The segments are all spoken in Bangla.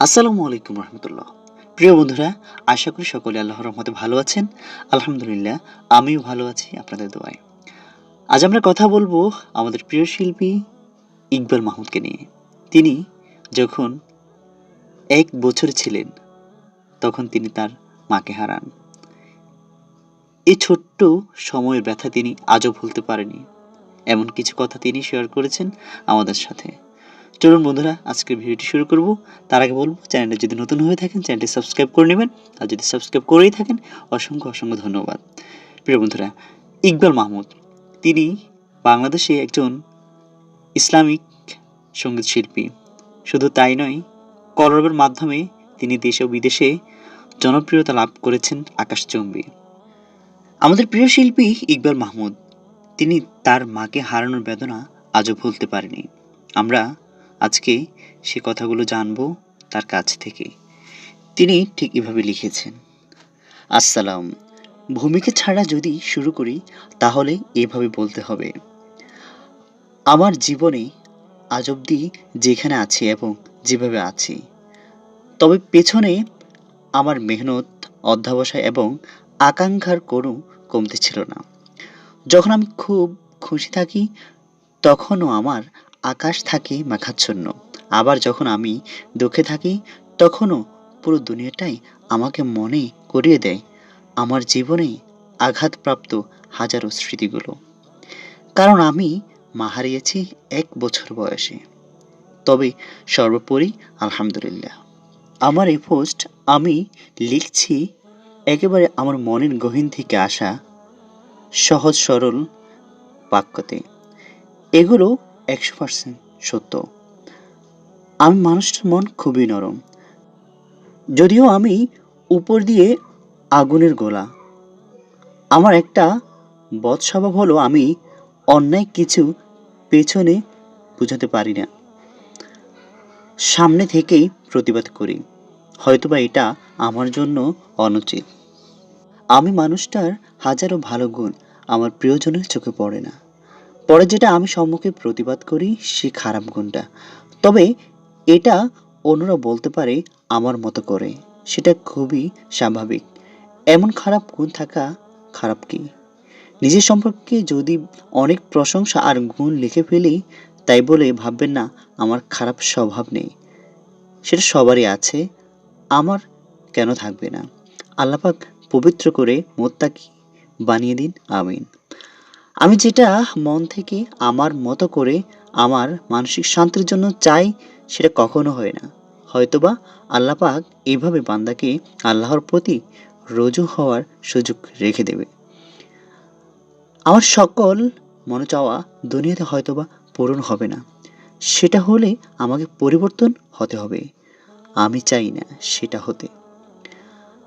আসসালামু আলাইকুম রহমতুল্লাহ। প্রিয় বন্ধুরা, আশা করি সকলে আল্লাহর রহমতে ভালো আছেন। আলহামদুলিল্লাহ, আমিও ভালো আছি আপনাদের দোয়ায়। আজ আমরা কথা বলব আমাদের প্রিয় শিল্পী ইকবাল মাহমুদকে নিয়ে। তিনি যখন এক বছর ছিলেন, তখন তিনি তার মাকে হারান। এই ছোট্ট সময়ের ব্যথা তিনি আজও ভুলতে পারেনি এমন কিছু কথা তিনি শেয়ার করেছেন আমাদের সাথে। চলুন বন্ধুরা, আজকের ভিডিওটি শুরু করব। তার আগে বলব, চ্যানেলটা যদি নতুন হয়ে থাকেন, চ্যানেলটি সাবস্ক্রাইব করে নেবেন। আর যদি সাবস্ক্রাইব করেই থাকেন, অসংখ্য অসংখ্য ধন্যবাদ। প্রিয় বন্ধুরা, ইকবাল মাহমুদ, তিনি বাংলাদেশে একজন ইসলামিক সংগীত শিল্পী। শুধু তাই নয়, কলরবের মাধ্যমে তিনি দেশে ও বিদেশে জনপ্রিয়তা লাভ করেছেন আকাশচম্বী আমাদের প্রিয় শিল্পী ইকবাল মাহমুদ, তিনি তার মাকে হারানোর বেদনা আজও ভুলতে পারেনি। আমরা আজকে সে কথাগুলো জানব তার কাছ থেকে তিনি ঠিক এভাবে লিখেছেন, আসসালাম, ভূমিকা ছাড়া যদি শুরু করি, তাহলে এভাবে বলতে হবে, আমার জীবনে আজ অবধি যেখানে আছি এবং যেভাবে আছি, তবে পেছনে আমার মেহনত, অধ্যাবসায় এবং আকাঙ্ক্ষার কোনো কমতি ছিল না। যখন আমি খুব খুশি থাকি, তখনও আমার আকাশ থাকে মেঘাচ্ছন্ন আবার যখন আমি দুঃখে থাকি, তখনও পুরো দুনিয়াটাই আমাকে মনে করিয়ে দেয় আমার জীবনে আঘাতপ্রাপ্ত হাজারো স্মৃতিগুলো। কারণ আমি মা হারিয়েছি এক বছর বয়সে। তবে সর্বোপরি আলহামদুলিল্লাহ। আমার এই পোস্ট আমি লিখছি একেবারে আমার মনের গহীন থেকে আসা সহজ সরল বাক্যতে। এগুলো একশো পার্সেন্ট সত্য। আমি মানুষটার মন খুবই নরম। যদিও আমি উপর দিয়ে আগুনের গোলা। আমার একটা বদ স্বভাব হলো আমি অন্যায় কিছু পেছনে বুঝাতে পারি না। সামনে থেকেই প্রতিবাদ করি। হয়তোবা এটা আমার জন্য অনুচিত। আমি মানুষটার হাজারো ভালো গুণ আমার প্রিয়জনের চোখে পড়ে না। পরে যেটা আমি সম্মুখে প্রতিবাদ করি, সে খারাপ গুণটা। তবে এটা অন্যরা বলতে পারে আমার মতো করে। সেটা খুবই স্বাভাবিক। এমন খারাপ গুণ থাকা খারাপ কি? নিজের সম্পর্কে যদি অনেক প্রশংসা আর গুণ লিখে ফেলি, তাই বলে ভাববেন না, আমার খারাপ স্বভাব নেই। সেটা সবারই আছে, আমার কেন থাকবে না? আল্লাপাক পবিত্র করে মোত্তাকি বানিয়ে দিন, আমিন। আমি যেটা মন থেকে আমার মতো করে আমার মানসিক শান্তির জন্য চাই, সেটা কখনো হয় না। হয়তোবা আল্লাহ পাক এইভাবে বান্দাকে আল্লাহর প্রতি রজু হওয়ার সুযোগ রেখে দেবে। আমার সকল মনে চাওয়া দুনিয়াতে হয়তোবা পূরণ হবে না। সেটা হলে আমাকে পরিবর্তন হতে হবে। আমি চাই না সেটা হতে।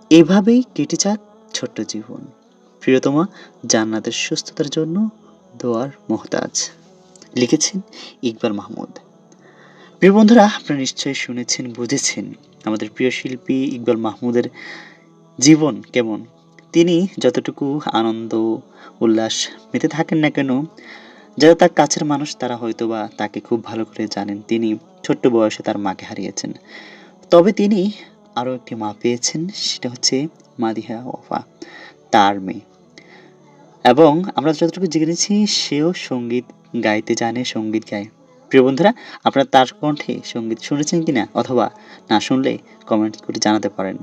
এভাবেই কেটে যাক ছোট্ট জীবন। প্রিয়তমা জান্নাতের সুস্থতার জন্য দোয়ার মোহতাজ। লিখেছেন ইকবাল মাহমুদ। প্রিয় বন্ধুরা, আপনারা নিশ্চয়ই শুনেছেন, বুঝেছেন আমাদের প্রিয় শিল্পী ইকবাল মাহমুদের জীবন কেমন। তিনি যতটুকু আনন্দ, উল্লাস মেতে থাকেন না কেন, যারা তার কাছের মানুষ তারা হয়তো বা তাকে খুব ভালো করে জানেন। তিনি ছোট্ট বয়সে তার মাকে হারিয়েছেন। তবে তিনি আরও একটি মা পেয়েছেন, সেটা হচ্ছে মাদিহা ওফা তার মেয়ে। এবং আমরা যতটুকু জেনেছি সেও সংগীত গাইতে জানে, সংগীত গায়। প্রিয় বন্ধুরা, আপনারা তার কণ্ঠে সংগীত শুনেছেন কি না অথবা না শুনলে কমেন্ট করে জানাতে পারেন।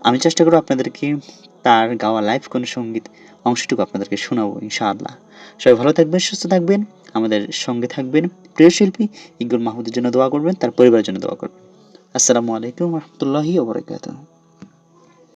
আমি চেষ্টা করব আপনাদেরকে তার গাওয়া লাইভ কোনো সংগীত অংশটুকু আপনাদেরকে শোনাবো, ইনশাআল্লাহ। সবাই ভালো থাকবেন, সুস্থ থাকবেন, আমাদের সঙ্গে থাকবেন প্রিয় শিল্পী ইকবুল মাহমুদের জন্য দোয়া করবেন, তার পরিবারের জন্য দোয়া করবেন। আসসালামু আলাইকুম রহমতুল্লাহি ওবরাকাতুহ